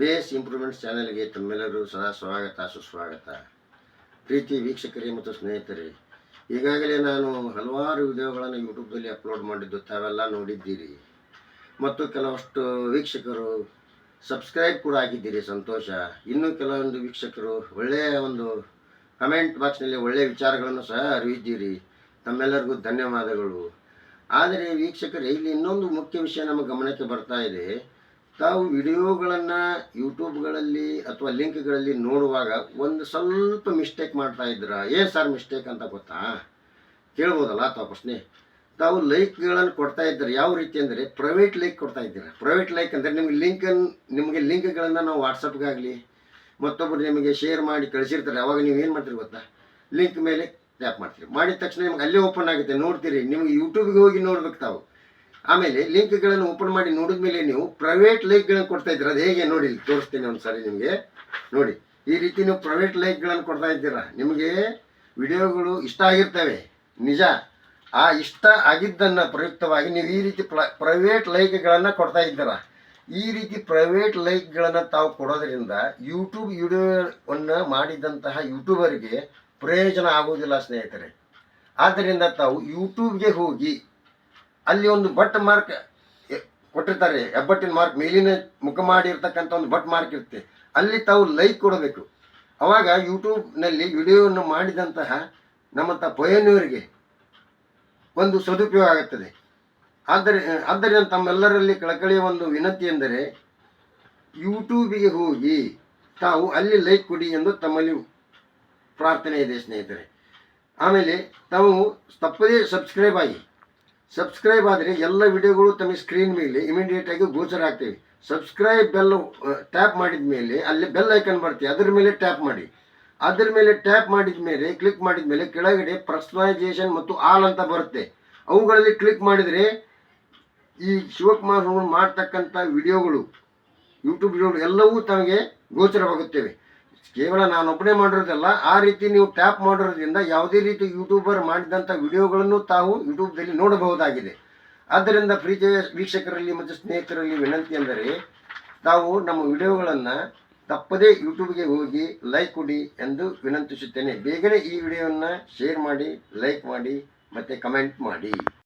Base improvements ಚಾನೆಲ್ಗೆ ತಮ್ಮೆಲ್ಲರೂ ಸದಾ ಸ್ವಾಗತ, ಸುಸ್ವಾಗತ. ಪ್ರೀತಿ ವೀಕ್ಷಕರೇ ಮತ್ತು ಸ್ನೇಹಿತರೆ, ಈಗಾಗಲೇ ನಾನು ಹಲವಾರು ವಿಡಿಯೋಗಳನ್ನು ಯೂಟ್ಯೂಬ್ದಲ್ಲಿ ಅಪ್ಲೋಡ್ ಮಾಡಿದ್ದು ತಾವೆಲ್ಲ ನೋಡಿದ್ದೀರಿ. ಮತ್ತು ಕೆಲವಷ್ಟು ವೀಕ್ಷಕರು ಸಬ್ಸ್ಕ್ರೈಬ್ ಕೂಡ ಆಗಿದ್ದೀರಿ, ಸಂತೋಷ. ಇನ್ನೂ ಕೆಲವೊಂದು ವೀಕ್ಷಕರು ಒಳ್ಳೆಯ ಒಂದು ಕಮೆಂಟ್ ಬಾಕ್ಸ್ನಲ್ಲಿ ಒಳ್ಳೆಯ ವಿಚಾರಗಳನ್ನು ಸಹ ಅರಿವಿದ್ದೀರಿ. ತಮ್ಮೆಲ್ಲರಿಗೂ ಧನ್ಯವಾದಗಳು. ಆದರೆ ವೀಕ್ಷಕರೇ, ಇಲ್ಲಿ ಇನ್ನೊಂದು ಮುಖ್ಯ ವಿಷಯ ನಮ್ಮ ಗಮನಕ್ಕೆ ಬರ್ತಾ ಇದೆ. ತಾವು ವಿಡಿಯೋಗಳನ್ನು ಯೂಟ್ಯೂಬ್ಗಳಲ್ಲಿ ಅಥವಾ ಲಿಂಕ್ಗಳಲ್ಲಿ ನೋಡುವಾಗ ಒಂದು ಸ್ವಲ್ಪ ಮಿಸ್ಟೇಕ್ ಮಾಡ್ತಾ ಇದ್ರ ಏನು ಸರ್ ಮಿಸ್ಟೇಕ್ ಅಂತ ಗೊತ್ತಾ? ಕೇಳ್ಬೋದಲ್ಲ ಅಥವಾ ಪ್ರಶ್ನೆ? ತಾವು ಲೈಕ್ಗಳನ್ನು ಕೊಡ್ತಾ ಇದ್ದಾರೆ? ಯಾವ ರೀತಿ ಅಂದರೆ ಪ್ರೈವೇಟ್ ಲೈಕ್ ಕೊಡ್ತಾ ಇದ್ದೀರಾ? ಪ್ರೈವೇಟ್ ಲೈಕ್ ಅಂದರೆ ನಿಮಗೆ ಲಿಂಕನ್ನು ನಿಮಗೆ ಲಿಂಕ್ಗಳನ್ನು ನಾವು ವಾಟ್ಸಪ್ಗಾಗಲಿ ಮತ್ತೊಬ್ಬರು ನಿಮಗೆ ಶೇರ್ ಮಾಡಿ ಕಳಿಸಿರ್ತಾರೆ. ಅವಾಗ ನೀವು ಏನು ಮಾಡ್ತೀರಿ ಗೊತ್ತಾ? ಲಿಂಕ್ ಮೇಲೆ ಟ್ಯಾಪ್ ಮಾಡ್ತೀರಿ. ಮಾಡಿದ ತಕ್ಷಣ ನಿಮ್ಗೆ ಅಲ್ಲೇ ಓಪನ್ ಆಗುತ್ತೆ. ನೋಡ್ತೀರಿ. ನಿಮಗೆ ಯೂಟ್ಯೂಬ್ಗೆ ಹೋಗಿ ನೋಡ್ಬೇಕು ತಾವು. ಆಮೇಲೆ ಲಿಂಕ್ಗಳನ್ನು ಓಪನ್ ಮಾಡಿ ನೋಡಿದ ಮೇಲೆ ನೀವು ಪ್ರೈವೇಟ್ ಲೈಕ್ಗಳನ್ನು ಕೊಡ್ತಾ ಇದ್ದೀರಾ? ಅದು ಹೇಗೆ? ನೋಡಿ, ತೋರಿಸ್ತೀನಿ ಒಂದು ನಿಮಗೆ. ನೋಡಿ, ಈ ರೀತಿ ನೀವು ಪ್ರೈವೇಟ್ ಲೈಕ್ಗಳನ್ನು ಕೊಡ್ತಾ ಇದ್ದೀರಾ? ನಿಮಗೆ ವಿಡಿಯೋಗಳು ಇಷ್ಟ ಆಗಿರ್ತವೆ. ನಿಜ. ಆ ಇಷ್ಟ ಆಗಿದ್ದನ್ನು ಪ್ರಯುಕ್ತವಾಗಿ ನೀವು ಈ ರೀತಿ ಪ್ರ ಪ್ರೈವೇಟ್ ಲೈಕ್ಗಳನ್ನು ಕೊಡ್ತಾ ಇದ್ದೀರಾ? ಈ ರೀತಿ ಪ್ರೈವೇಟ್ ಲೈಕ್ಗಳನ್ನು ತಾವು ಕೊಡೋದ್ರಿಂದ ಯೂಟ್ಯೂಬ್ ವಿಡಿಯೋವನ್ನು ಮಾಡಿದಂತಹ ಯೂಟ್ಯೂಬರ್ಗೆ ಪ್ರಯೋಜನ ಆಗುವುದಿಲ್ಲ ಸ್ನೇಹಿತರೆ. ಆದ್ದರಿಂದ ತಾವು ಯೂಟ್ಯೂಬ್ಗೆ ಹೋಗಿ ಅಲ್ಲಿ ಒಂದು ಬಟ್ ಮಾರ್ಕ್ ಕೊಟ್ಟಿರ್ತಾರೆ. ಹೆಬ್ಬಟ್ಟಿನ ಮಾರ್ಕ್, ಮೇಲಿನ ಮುಖ ಮಾಡಿರ್ತಕ್ಕಂಥ ಒಂದು ಬಟ್ ಮಾರ್ಕ್ ಇರುತ್ತೆ. ಅಲ್ಲಿ ತಾವು ಲೈಕ್ ಕೊಡಬೇಕು. ಅವಾಗ ಯೂಟ್ಯೂಬ್ನಲ್ಲಿ ವಿಡಿಯೋವನ್ನು ಮಾಡಿದಂತಹ ನಮ್ಮಂಥ ಪಯನೂರಿಗೆ ಒಂದು ಸದುಪಯೋಗ ಆಗುತ್ತದೆ. ಆದರೆ, ಆದ್ದರಿಂದ ತಮ್ಮೆಲ್ಲರಲ್ಲಿ ಕಳಕಳಿಯ ಒಂದು ವಿನಂತಿ ಎಂದರೆ, ಯೂಟ್ಯೂಬಿಗೆ ಹೋಗಿ ತಾವು ಅಲ್ಲಿ ಲೈಕ್ ಕೊಡಿ ಎಂದು ತಮ್ಮಲ್ಲಿ ಪ್ರಾರ್ಥನೆ ಇದೆ ಸ್ನೇಹಿತರೆ. ಆಮೇಲೆ ತಾವು ತಪ್ಪದೇ ಸಬ್ಸ್ಕ್ರೈಬ್ ಆಗಿ ಸಬ್ಸ್ಕ್ರೈಬ್ ಆದರೆ ಎಲ್ಲ ವಿಡಿಯೋಗಳು ತಮ್ಮ ಸ್ಕ್ರೀನ್ ಮೇಲೆ ಇಮಿಡಿಯೇಟ್ ಆಗಿ ಗೋಚರ ಆಗ್ತೇವೆ. ಸಬ್ಸ್ಕ್ರೈಬ್ ಬೆಲ್ ಟ್ಯಾಪ್ ಮಾಡಿದ ಮೇಲೆ ಅಲ್ಲಿ ಬೆಲ್ ಐಕನ್ ಬರ್ತೀವಿ ಅದರ ಮೇಲೆ ಟ್ಯಾಪ್ ಮಾಡಿ. ಅದರ ಮೇಲೆ ಟ್ಯಾಪ್ ಮಾಡಿದ ಮೇಲೆ ಕ್ಲಿಕ್ ಮಾಡಿದ ಮೇಲೆ ಕೆಳಗಡೆ ಪರ್ಸನಲೈಸೇಷನ್ ಮತ್ತು ಆಲ್ ಅಂತ ಬರುತ್ತೆ. ಅವುಗಳಲ್ಲಿ ಕ್ಲಿಕ್ ಮಾಡಿದರೆ ಈ ಶಿವಕುಮಾರ್ ಅವರು ಮಾಡ್ತಕ್ಕಂಥ ವಿಡಿಯೋಗಳು ಯೂಟ್ಯೂಬ್ ವಿಡಿಯೋಗಳು ಎಲ್ಲವೂ ತಮಗೆ ಗೋಚರವಾಗುತ್ತವೆ. ಕೇವಲ ನಾನೊಬ್ಬನೇ ಮಾಡಿರೋದಲ್ಲ, ಆ ರೀತಿ ನೀವು ಟ್ಯಾಪ್ ಮಾಡಿರೋದ್ರಿಂದ ಯಾವುದೇ ರೀತಿ ಯೂಟ್ಯೂಬರ್ ಮಾಡಿದಂಥ ವಿಡಿಯೋಗಳನ್ನು ತಾವು ಯೂಟ್ಯೂಬ್ದಲ್ಲಿ ನೋಡಬಹುದಾಗಿದೆ. ಆದ್ದರಿಂದ ಪ್ರೀತಿಯ ವೀಕ್ಷಕರಲ್ಲಿ ಮತ್ತು ಸ್ನೇಹಿತರಲ್ಲಿ ವಿನಂತಿ ಎಂದರೆ ತಾವು ನಮ್ಮ ವಿಡಿಯೋಗಳನ್ನು ತಪ್ಪದೇ ಯೂಟ್ಯೂಬ್ಗೆ ಹೋಗಿ ಲೈಕ್ ಕೊಡಿ ಎಂದು ವಿನಂತಿಸುತ್ತೇನೆ. ಬೇಗನೆ ಈ ವಿಡಿಯೋವನ್ನು ಶೇರ್ ಮಾಡಿ, ಲೈಕ್ ಮಾಡಿ ಮತ್ತು ಕಮೆಂಟ್ ಮಾಡಿ.